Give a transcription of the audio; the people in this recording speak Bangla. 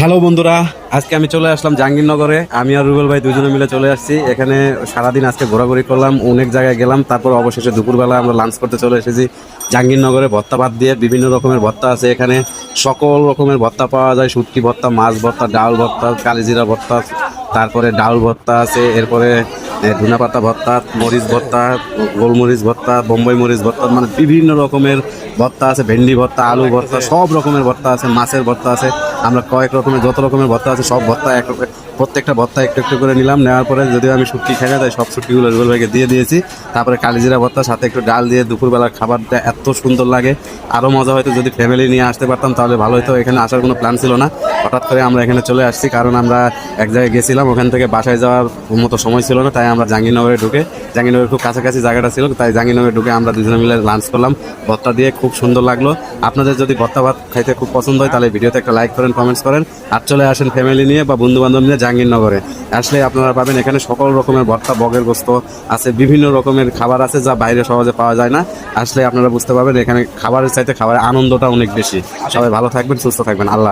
হ্যালো বন্ধুরা, আজকে আমি চলে আসলাম জাহাঙ্গীরনগরে। আমি আর রুবেল ভাই দুজনে মিলে চলে আসছি। এখানে সারাদিন আজকে ঘোরাঘুরি করলাম, অনেক জায়গায় গেলাম। তারপর অবশেষে দুপুরবেলা আমরা লাঞ্চ করতে চলে এসেছি জাহাঙ্গীরনগরে। ভত্তা বাদ দিয়ে বিভিন্ন রকমের ভত্তা আছে এখানে। সকল রকমের ভত্তা পাওয়া যায়। শুটকি ভত্তা, মাছ ভত্তা, ডাল ভত্তা, কালিজিরা ভত্তা, তারপরে ডাল ভত্তা আছে, এরপরে ধুনা পাতা মরিচ ভত্তা, গোলমরিচ ভত্তা, বোম্বাই মরিচ ভত্তা মানে বিভিন্ন রকমের ভত্তা আছে। ভেন্ডি ভত্তা, আলু ভত্তা, সব রকমের ভত্তা আছে, মাছের ভত্তা আছে। আমরা কয়েক রকমের, যত রকমের ভত্তা আছে, সব ভত্তা এক প্রত্যেকটা ভত্তা একটু একটু করে নিলাম। নেওয়ার পরে যদিও আমি শুটকি খেয়ে তাই সব শুটকিগুলো রুবেল ভাইকে দিয়ে দিয়েছি। তারপরে কালিজিরা ভত্তা সাথে একটু ডাল দিয়ে দুপুরবেলার খাবারটা এত সুন্দর লাগে। আরও মজা হয়তো যদি ফ্যামিলি নিয়ে আসতে পারতাম, তাহলে ভালো হতো এখানে আসার কোনো প্ল্যান ছিল না। হঠাৎ করে আমরা এখানে চলে আসছি, কারণ আমরা এক জায়গায় গেছিলাম। ওখান থেকে বাসায় যাওয়ার মতো সময় ছিল না, তাই আমরা জাহাঙ্গীরনগরে ঢুকে জাহাঙ্গীরনগরের খুব কাছাকাছি জায়গাটা ছিল, তাই জাহাঙ্গীরনগরে ঢুকে আমরা দুজনে মিলে লাঞ্চ করলাম। ভত্তা দিয়ে খুব সুন্দর লাগল। আপনাদের যদি ভত্তা ভাত খাইতে খুব পছন্দ হয়, তাহলে ভিডিওতে একটা লাইক করেন কমেন্টস করেন। আর চলে আসেন ফ্যামিলি নিয়ে বা বন্ধু বান্ধব নিয়ে জাহাঙ্গীরনগরে। আসলে আপনারা পাবেন এখানে সকল রকমের ভর্তা, বগের গোস্ত আছে, বিভিন্ন রকমের খাবার আছে যা বাইরে সহজে পাওয়া যায় না। আসলে আপনারা বুঝতে পারবেন এখানে খাবারের চাইতে খাবারের আনন্দটা অনেক বেশি। সবাই ভালো থাকবেন, সুস্থ থাকবেন। আল্লাহ